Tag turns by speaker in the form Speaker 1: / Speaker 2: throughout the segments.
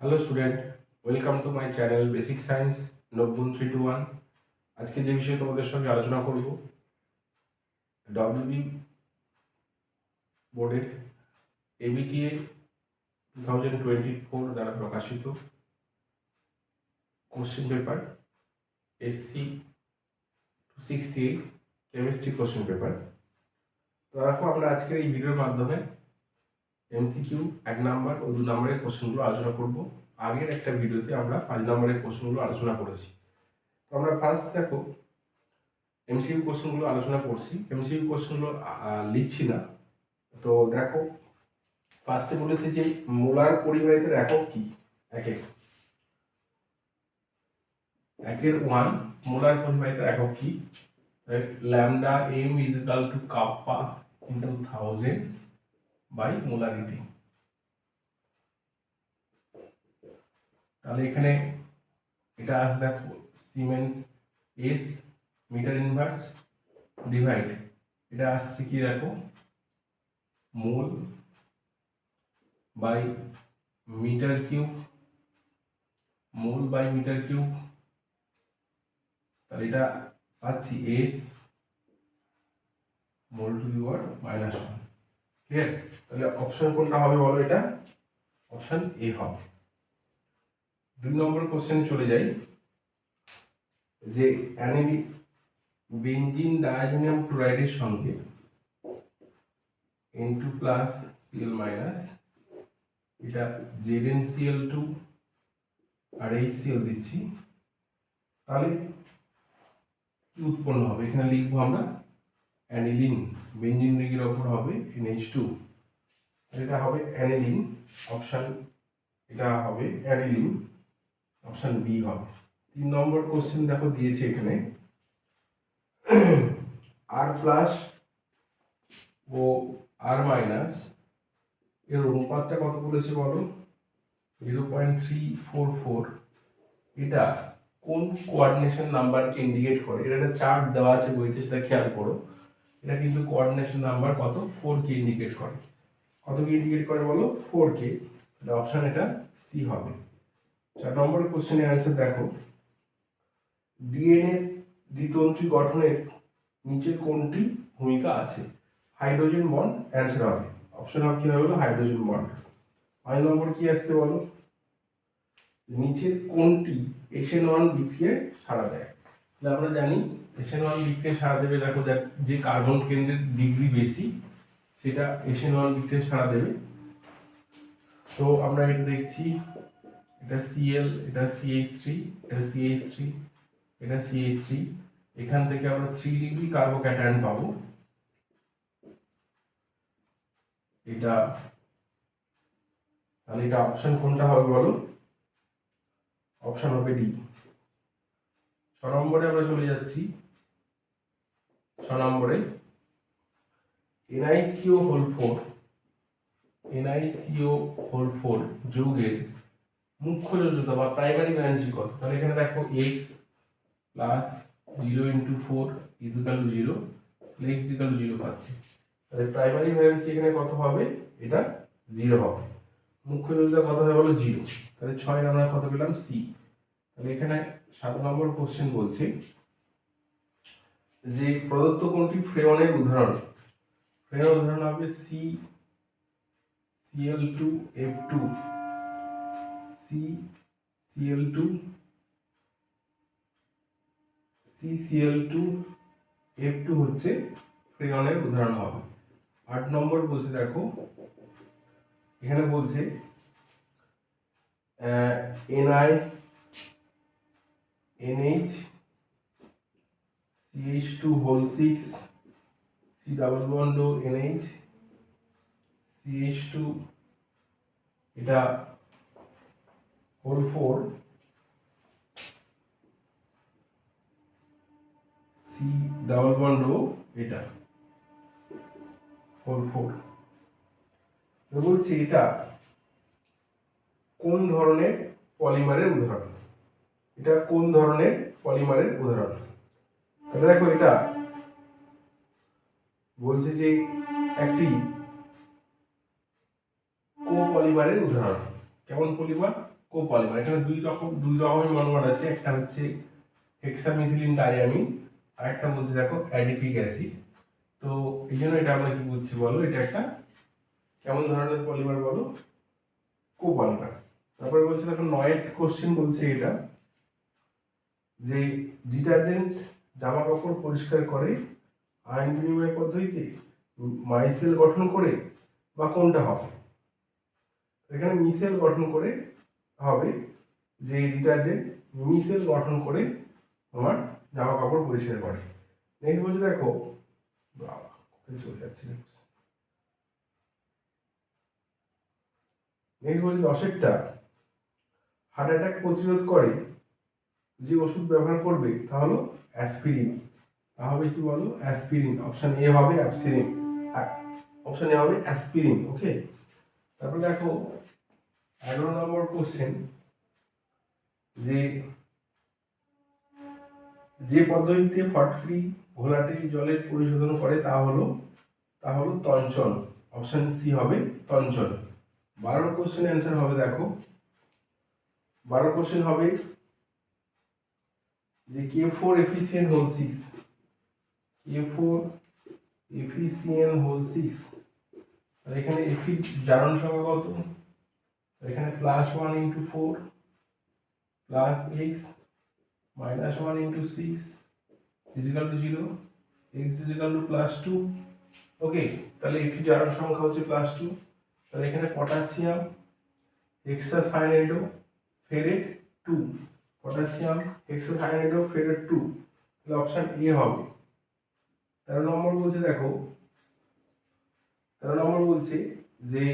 Speaker 1: Hello student welcome to my channel basic science নব্বুন three two one আজকে যে বিষয়ে তোমাদের সঙ্গে আলোচনা করব ডব্লিউবি বোর্ডের ABTA two thousand twenty four দ্বারা প্রকাশিত question paper SC two sixty eight chemistry question paper তো দেখো, আমরা আজকের এই ভিডিওর মাধ্যমে এমসিকিউ এক নাম্বার ও দু নম্বরের কোশ্চেনগুলো আলোচনা করব। আগের একটা ভিডিওতে আমরা পাঁচ নম্বরের কোশ্চেনগুলো আলোচনা করেছি। তো আমরা ফার্স্ট দেখো এমসিকিউ কোশ্চেনগুলো আলোচনা করছি। এমসিকিউ কোশ্চেনগুলো লিখছি না। তো দেখো ফার্স্টে বলেছি যে মোলার পরিবাহিতার একক কি? একের একের ওয়ান মোলার পরিবাহিতার একক কি? Lambda M is equal to kappa into thousand. By molarity তাহলে এখানে এটা আসে দেখো siemens S metre inverse divide এটা আসছে কি দেখো? Mole by metre cube mole by metre cube তাহলে এটা পাচ্ছি S mole to the word minus one clear তাহলে অপশন কোনটা হবে বলো এটা? অপশন এ হবে। দুই নম্বর কোশ্চেন চলে যাই। যে অ্যানিলি বেঞ্জিন ডায়াজোনিয়াম ক্লোরাইডের সঙ্গে N two plus CL minus এটা জেড এন সিএল টু আর এইচ সিএল দিচ্ছি। তাহলে কি উৎপন্ন হবে? এখানে লিখব আমরা অ্যানিলিন বেঞ্জিন রিগের ওপর হবে এনএইচ টু এটা হবে অ্যানিলিন অপশান এটা হবে অ্যানিলিন অপশান বি হবে। তিন নম্বর কোশ্চেন দেখো দিয়েছে এখানে। আর প্লাস ও আর মাইনাস এর অনুপাতটা কত বলেছে বলো? Zero point three four four এটা কোন কোয়ার্ডিনেশন নাম্বারকে ইন্ডিকেট করে? এটা একটা চার্ট দেওয়া আছে বইতে, সেটা খেয়াল করো। এটা কিন্তু কোঅর্ডিনেশন নাম্বার কত? ফোর কে ইন্ডিকেট করে। কত কে ইন্ডিকেট করে বলো? ফোর কে অপশন এটা সি হবে। চার নম্বর কোশ্চেনের অ্যান্সার দেখো। ডিএনএ দ্বিতন্ত্রী গঠনের নিচের কোনটি ভূমিকা আছে? হাইড্রোজেন বন্ড অ্যান্সার হবে। অপশন অফ কি হবে হাইড্রোজেন বন্ড পাঁচ নম্বর কি আসছে বলো? নিচের কোনটি এসএন ওয়ান বিক্রিয়ায় সাড়া দেয়? আমরা জানি এসএন ওয়ান বিক্রিয়ায় সাড়া দেবে, দেখো যে কার্বন কেন্দ্রের ডিগ্রি বেশি, সেটা এসএন ওয়ান বিক্রিয়ায় সাড়া দেবে। তো আমরা এটা দেখছি, এটা সিএল এটা সিএইচ থ্রি এটা সিএইচ থ্রি এটা সিএইচ থ্রি এখান থেকে আমরা থ্রি ডিগ্রি কার্বোক্যাটায়ন পাবো। এটা, তাহলে এটা অপশন কোনটা হবে বলো? অপশন হবে ডি নম্বরে আমরা চলে যাচ্ছি। ছ নম্বরে। NICO whole four. NICO whole four যৌগের মুখ্য যোজ্যতা বা প্রাইমারি ভ্যালেন্সি কত? তাহলে এখানে দেখো x plus zero into four is equal to zero x is equal to zero পাচ্ছি। তাহলে প্রাইমারি ভ্যালেন্সি এখানে কত হবে? এটা জিরো হবে। মুখ্য যোজ্যতা কত হবে বলো? জিরো তাহলে ছয় আমরা কত পেলাম? সি তাহলে এখানে সাত নম্বর কোশ্চেন বলছে। যে প্রদত্ত কোনটি ফ্রেয়নের উদাহরণ? ফ্রেয়নের উদাহরণ হবে C CL two F two C CL two C CL two F two হচ্ছে ফ্রেয়নের উদাহরণ হবে। আট নম্বর বলছে, দেখো, এখানে বলছে NI NH CH2 whole 6 C double bond NH CH2 এটা whole four C double bond ও এটা হোল ফোর বলছি এটা কোন ধরনের পলিমারের উদাহরণ? এটা কোন ধরনের পলিমারের উদাহরণ? তাহলে দেখো এটা বলছে যে একটি কোপলিমারের উদাহরণ। কেমন পলিমার? কোপলিমার। এখানে দুই রকম, দুই রকমের মনোমার আছে। একটা হচ্ছে হেক্সামিথিলিন ডাইয়ামিন আর একটা বলছে দেখো অ্যাডিপিক অ্যাসিড তো এই জন্য এটা আমরা কি বুঝছি বলো? এটা একটা কেমন ধরনের পলিমার বলো? কোপলিমার। তারপরে বলছে দেখো নয়েট কোশ্চেন বলছে এটা। যে ডিটারজেন্ট জামা কাপড় পরিষ্কার করে আইন বিনিময় পদ্ধতিতে মাইসেল গঠন করে বা কোনটা হবে? এখানে মিসেল গঠন করে হবে যে ডিটারজেন্ট মিসেল গঠন করে আমার জামা কাপড় পরিষ্কার করে। নেক্সট বলছে দেখো, বাবা চলে যাচ্ছে নেক্সট বলছে দশেরটা হার্ট অ্যাটাক প্রতিরোধ করে যে ওষুধ ব্যবহার করবে, তা হলো অ্যাসপিরিন তা হবে কি বলো? অ্যাসপিরিন অপশন এ হবে অ্যাপসিরিন অপশন এ হবে অ্যাসপিরিন ওকে তারপর দেখো, এগারো নম্বর কোশ্চেন যে যে পদ্ধতিতে ফটকরি ঘোলাটে জলের পরিশোধন করে, তা হলো তা হলো তঞ্চন। অপশন সি হবে তঞ্চন। বারো কোশ্চেন অ্যান্সার হবে, দেখো। বারো কোশ্চেন হবে যে K four efficient whole six K four efficient whole six আর এখানে এফি জারণ সংখ্যা কত? এখানে plus one into four plus x minus one into six is equal to zero x is equal to plus two okay তাহলে এফি জারণ সংখ্যা হচ্ছে প্লাস টু তাহলে এখানে পটাশিয়াম এক্সট্রা সাইনাইডো ফেরেট টু পটাশিয়াম এক্সট্রা সাইনাইডো ফেরেট টু তাহলে অপশান এ হবে। তেরো নম্বর বলছে দেখো, তেরো নম্বর বলছে যে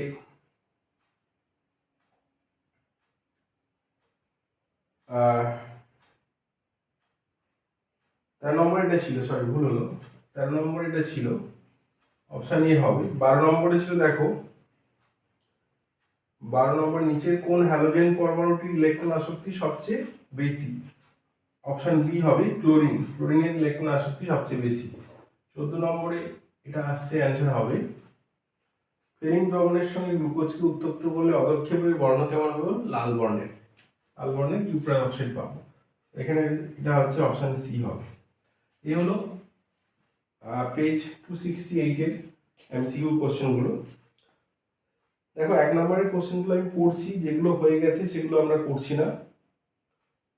Speaker 1: তেরো নম্বর এটা ছিল সরি ভুল হলো। তেরো নম্বর এটা ছিল অপশান এ হবে। বারো নম্বরে ছিল দেখো বারো নম্বর নিচের কোন হ্যালোজেন পরমাণুটির ইলেকট্রন আসক্তি সবচেয়ে বেশি? অপশন বি হবে ক্লোরিন ক্লোরিনের ইলেকট্রন আসক্তি সবচেয়ে বেশি। চোদ্দ নম্বরে এটা আসছে অ্যান্সার হবে। ফেরিং দ্রবণের সঙ্গে গ্লুকোজকে উত্তপ্ত করলে অদক্ষেপের বর্ণ কেমন হবে লাল বর্ণের। লাল বর্ণের কিউপ্রাইড অক্সাইড পাবো। এখানে এটা হচ্ছে অপশন সি হবে। এই হলো পেজ টু সিক্সটি এইটের এমসিকিউ কোশ্চেনগুলো দেখো, এক নম্বরের কোশ্চেনগুলো আমি পড়ছি, যেগুলো হয়ে গেছে সেগুলো আমরা করছি না।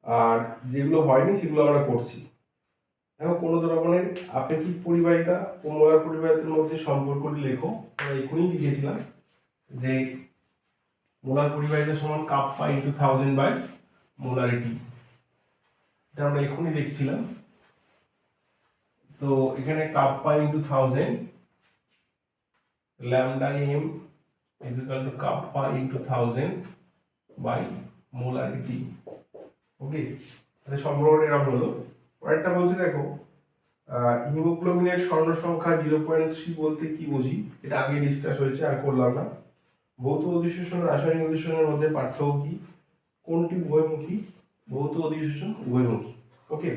Speaker 1: আর যেগুলো হয়নি সেগুলো আমরা করছি। দেখো, কোনো দ্রবণের আপেক্ষিক পরিবাহিতা ও মোলার পরিবাহিতার মধ্যে সম্পর্কটি লেখো। আমরা এখনই লিখেছিলাম যে মোলার পরিবাহিতা সমান কাপ পা ইন্টু থাউজেন্ড বাই মোলারিটি এটা আমরা এখনই দেখছিলাম তো এখানে kappa into thousand lambda M is equal to kappa into thousand by molarity okay তাহলে সম্পর্কটা এরকম হলো। পরেরটা বলছে, দেখো হিমোগ্লোবিনের স্বর্ণ সংখ্যা জিরো পয়েন্ট থ্রি বলতে কি বুঝি? এটা আগে ডিসকাস হয়েছে, আর করলাম না। ভৌত অধিশোষণ রাসায়নিক অধিশোষণের মধ্যে পার্থক্য কি? কোনটি উভয়মুখী? ভৌত অধিশোষণ উভয়মুখী। ওকে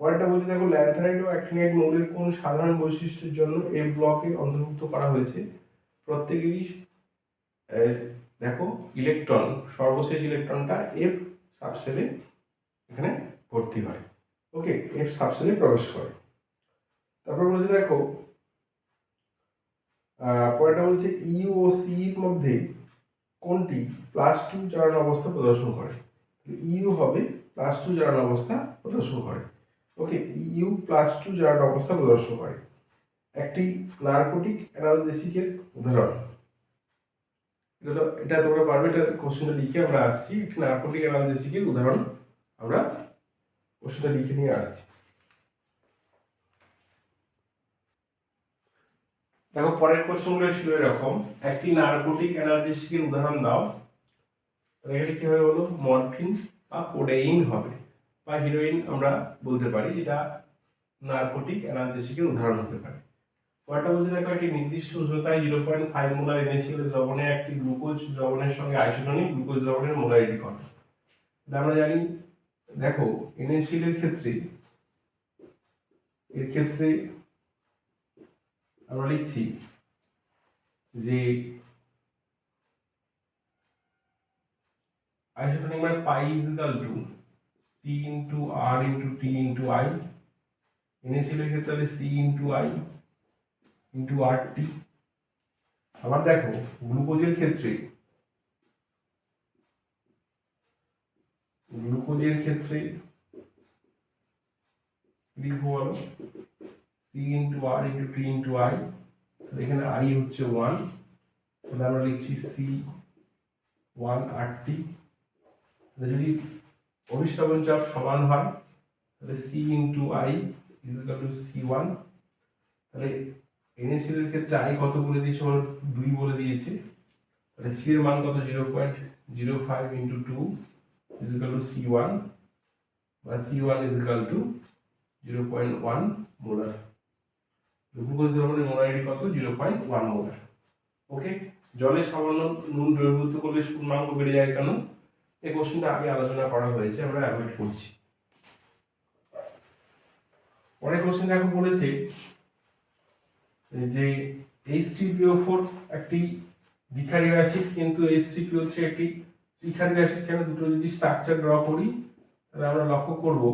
Speaker 1: পরেরটা বলছে, দেখো ল্যান্থানাইট ও অ্যাক্টিনাইট মৌলের কোন সাধারণ বৈশিষ্ট্যের জন্য এই ব্লকে অন্তর্ভুক্ত করা হয়েছে? প্রত্যেকেরই দেখো ইলেকট্রন সর্বশেষ ইলেকট্রনটা এফ সাবসেলে এখানে ভর্তি হয়। ওকে এফ সাবসেলে প্রবেশ করে। তারপর বলছে, দেখো পরেরটা বলছে ইউ ও সি এর মধ্যে কোনটি? প্লাস টু জারণ অবস্থা প্রদর্শন করে। ইউ হবে প্লাস টু জারণ অবস্থা প্রদর্শন করে। ওকে ইউ প্লাস টু জারণ অবস্থা প্রদর্শন করে। একটি নার্কোটিক অ্যানালজেসিকের উদাহরণ। এটা তো এটা তোমরা পারবে, এটা কোশ্চেনটা লিখে আমরা আসছি। একটি নার্কোটিক অ্যানালজেসিকের উদাহরণ আমরা কোশ্চেনটা লিখে নিয়ে আসছি। দেখো, পরের কোশ্চেনগুলো ছিল এরকম। একটি নার্কোটিক অ্যানালজেসিকের উদাহরণ দাও। এটা কি হবে বলো? মরফিন বা কোডেইন হবে। বা হিরোইন আমরা বলতে পারি। এটা নার্কোটিক অ্যানালজেসিকের উদাহরণ হতে পারে। পরেরটা বলতে দেখো একটি নির্দিষ্ট উষ্ণতায় zero point five molar NACL দ্রবণে একটি গ্লুকোজ দ্রবণের সঙ্গে আইসোটনিক গ্লুকোজ দ্রবণের মোলারিটি কত? আমরা জানি, দেখো এনএসিএল এর ক্ষেত্রে এর ক্ষেত্রে আমরা লিখছি যে আইসোটোনিক মানে pi is equal to C into R into T into I NACL এর ক্ষেত্রে C into I into R T আবার দেখো গ্লুকোজের ক্ষেত্রে গ্লুকোজের ক্ষেত্রে লিখব বলো? C into R into T into I এখানে আই হচ্ছে ওয়ান তাহলে আমরা লিখছি সি ওয়ান আর টি যদি অভিস্রাবণ চাপ সমান হয়, তাহলে C into I is equal to C one তাহলে এনএসিএল এর ক্ষেত্রে আই কত বলে দিয়েছে? আমার দুই বলে দিয়েছে। তাহলে সি এর মান কত? Zero point zero five into two is equal to C one বা C one is equal to zero point one molar glucose দ্রবণের মোলারিটি কত? Zero point one molar okay জলে সামান্য নুন দ্রবীভূত করলে পূর্ণাঙ্গ বেড়ে যায় কেন? এই কোশ্চেনটা আগে আলোচনা করা হয়েছে, আমরা অ্যাভয়েড করছি। পরের কোশ্চেন দেখো বলেছে যে এইচ থ্রি পিও ফোর একটি দ্বিখারীয় অ্যাসিড কিন্তু এইচ থ্রি পিও থ্রি একটি ত্রিখারীয় অ্যাসিড কেন দুটো যদি স্ট্রাকচার ড্র করি, তাহলে আমরা লক্ষ্য করব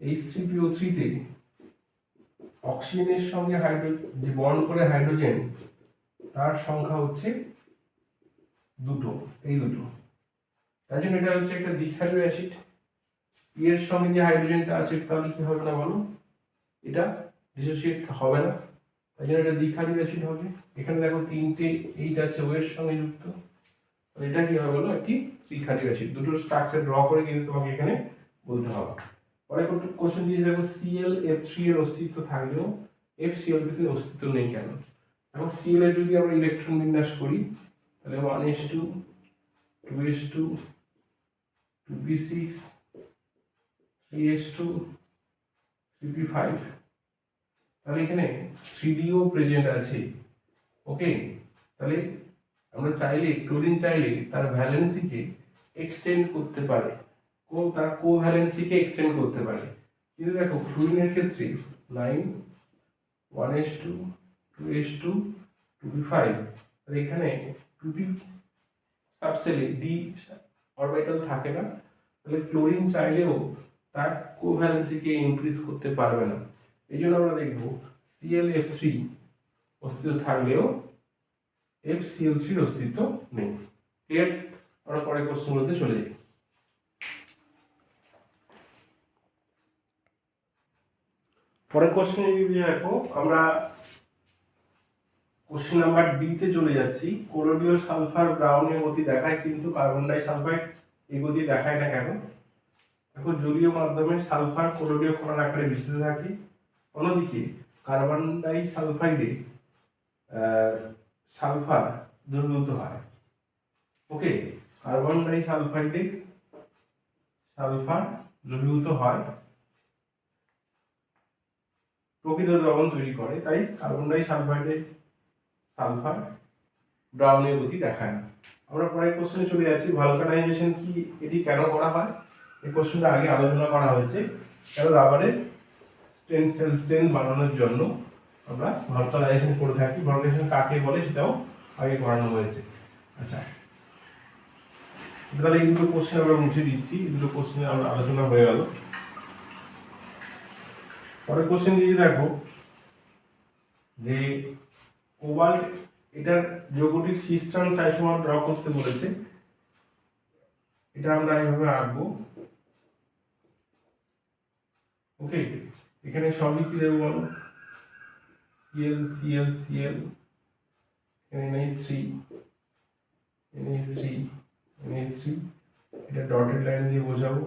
Speaker 1: এইচ থ্রি পিও থ্রিতে অক্সিজেনের সঙ্গে হাইড্রো, যে বন্ড করে হাইড্রোজেন, তার সংখ্যা হচ্ছে দুটো, এই দুটো। তাই জন্য এটা হচ্ছে একটা দ্বিক্ষারীয় অ্যাসিড এর সঙ্গে যে হাইড্রোজেনটা আছে, তাহলে কি হবে না বলো? এটা ডিসোসিয়েট হবে না। তাই জন্য এটা দ্বিক্ষারীয় অ্যাসিড হবে। এখানে দেখো তিনটে এইচ আছে ও এর সঙ্গে যুক্ত। এটা কি হবে বলো? একটি ত্রিক্ষারীয় অ্যাসিড দুটোর স্ট্রাকচার ড্র করে কিন্তু তোমাকে এখানে বলতে হবে। পরে কোশ্চেন দিয়েছে, দেখো সিএল এফ থ্রি এর অস্তিত্ব থাকলেও এফ সিএল থ্রির অস্তিত্ব নেই কেন? এখন সিএল এর যদি আমরা ইলেকট্রন বিন্যাস করি, তাহলে one S two two S two two P six three S two three P five তাহলে এখানে থ্রি ডিও প্রেজেন্ট আছে। ওকে তাহলে আমরা চাইলে, ক্লোরিন চাইলে তার ভ্যালেন্সিকে এক্সটেন্ড করতে পারে। কো, তার কোভ্যালেন্সিকে এক্সটেন্ড করতে পারে। কিন্তু দেখো ফ্লুরিনের ক্ষেত্রে nine one S two two S two two P five আর এখানে টু পি সাবসেলে ডি অরবিটাল থাকে না। তাহলে ক্লোরিন চাইলেও তার কোভ্যালেন্সিকে ইনক্রিজ করতে পারবে না। এই জন্য আমরা দেখব সিএল এফ থ্রি অস্তিত্ব থাকলেও এফ সিএল থ্রির অস্তিত্ব নেই। ক্লিয়ার আমরা পরের কোশ্চেনগুলোতে চলে যাই। পরের কোশ্চেন যদি দেখো, আমরা কোশ্চেন নাম্বার ডি তে চলে যাচ্ছি। কোলোডিও সালফার ব্রাউনের গতি দেখায়, কিন্তু কার্বন ডাই সালফাইড এই গতি দেখায় না কেন? দেখো, জলীয় মাধ্যমে সালফার কোলোডিও কণার আকারে মিশতে থাকে। অন্যদিকে কার্বন ডাই সালফাইডে সালফার দ্রবীভূত হয়। ওকে কার্বন ডাই সালফাইডে সালফার দ্রবীভূত হয়। প্রকৃত দ্রবণ তৈরি করে, তাই কার্বন ডাই সালফাইডে সালফার ব্রাউনের গতি দেখায়। না আমরা পরের কোশ্চেনে চলে যাচ্ছি ভালকানাইজেশন কি, এটি কেন করা হয়? এই কোশ্চেনটা আগে আলোচনা করা হয়েছে। কেন রাবারের স্টেন সেল স্টেন বানানোর জন্য আমরা ভালকানাইজেশন করে থাকি। ভালকানাইজেশন কাকে বলে সেটাও আগে করানো হয়েছে। আচ্ছা। তাহলে এই দুটো কোশ্চেন আমরা মুছে দিচ্ছি। এই দুটো কোশ্চেনে আমরা আলোচনা হয়ে গেল। পরের কোশ্চেন দিয়ে দেখো যে কোবাল্ট এটার যৌগটির সিস্টার্ন আইসোমার ড্র করতে বলেছে। এটা আমরা এইভাবে আঁকবো। ওকে এখানে সবই কি দেবো বলো? CL CL CL NH three NH three NH three এটা ডটেড লাইন দিয়ে বোঝাবো।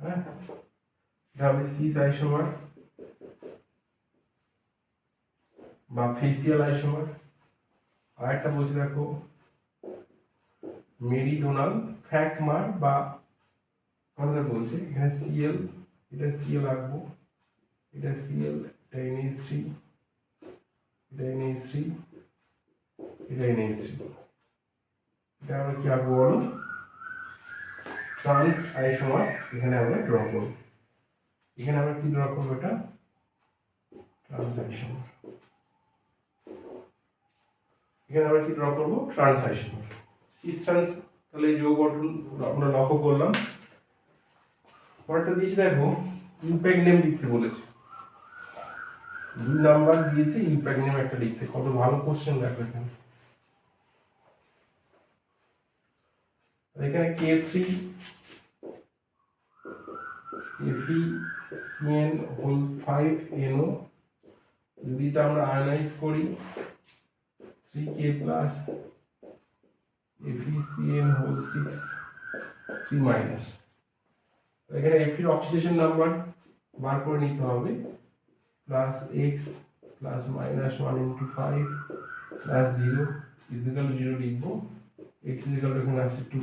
Speaker 1: হ্যাঁ? এটা হবে সিস আইসোমার বা ফেসিয়াল আইসোমার আর একটা বলছে দেখো মেরিডোনাল ফ্যাকমার বা কথাটা বলছে, এখানে সিএল এটা সিএল আঁকবো। এটা সিএল এটা এনএইচ থ্রি এটা এনএইচ থ্রি এটা এনএইচ থ্রি এটা আমরা কি আঁকবো বলো? ট্রান্স আইসোমার এখানে আমরা ড্র করব। এখানে আমরা কি ড্র করব এটা? ট্রান্স আইসোমার এখানে আমরা কি ড্র করব? ট্রান্স আইসোমার সিস ট্রান্স তাহলে যৌগ গঠন আমরা লক্ষ্য করলাম। পরেরটা দিয়েছে, দেখো ইম্প্যাক্ট নেম লিখতে বলেছে। দুই নাম্বার দিয়েছে ইম্প্যাক্ট নেম একটা লিখতে। কত ভালো কোশ্চেন দেখো এখানে। এখানে K three এফি CN whole five NO যদি এটা আমরা আয়নাইজ করি three K plus এফি CN whole six three minus এখানে এফির অক্সিডেশন নাম্বার বার করে নিতে হবে। Plus x plus minus one into five plus zero is equal zero লিখব। এক্স ইজিক্যাল এখানে আছে টু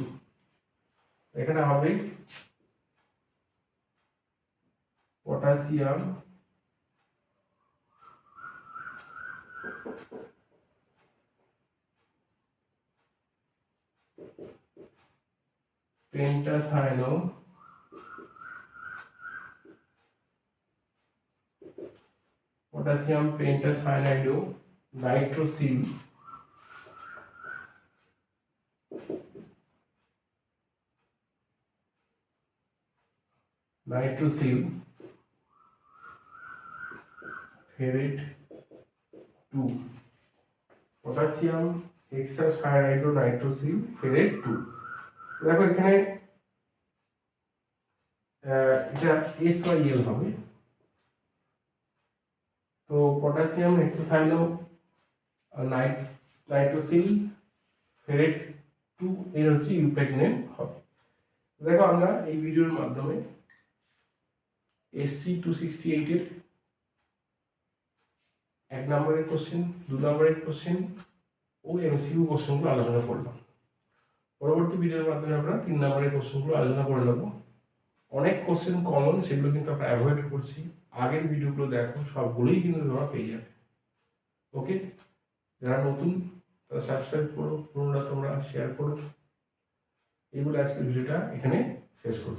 Speaker 1: এখানে হবে potassium pentacyano potassium pentacyanide nitrosil nitrosil ferrate 2 potassium hexacyanide nitrosil ferrate 2 দেখো এখানে এটা এস বাই এল হবে পটাশিয়াম হেক্সাসাইনো নাইট নাইট্রোসিল ফেরেট টু এর হচ্ছে ইউপ্যাক নেম হবে। দেখো আমরা এই ভিডিওর মাধ্যমে এসসি টু সিক্সটি এইটের এক নম্বরের কোশ্চেন দু নম্বরের কোশ্চেন ও এমসিকিউ কোশ্চেনগুলো আলোচনা করলাম। পরবর্তী ভিডিওর মাধ্যমে আমরা তিন নম্বরের কোশ্চেনগুলো আলোচনা করে নেব। অনেক কোশ্চেন কমন সেগুলো কিন্তু আমরা অ্যাভয়েড করছি। আগের ভিডিওগুলো দেখো, সবগুলোই কিন্তু তোমরা পেয়ে যাবে। ওকে যারা নতুন, তারা সাবস্ক্রাইব করো, পুরোটা তোমরা শেয়ার করো। এইগুলো আজকের ভিডিওটা এখানে শেষ করছি।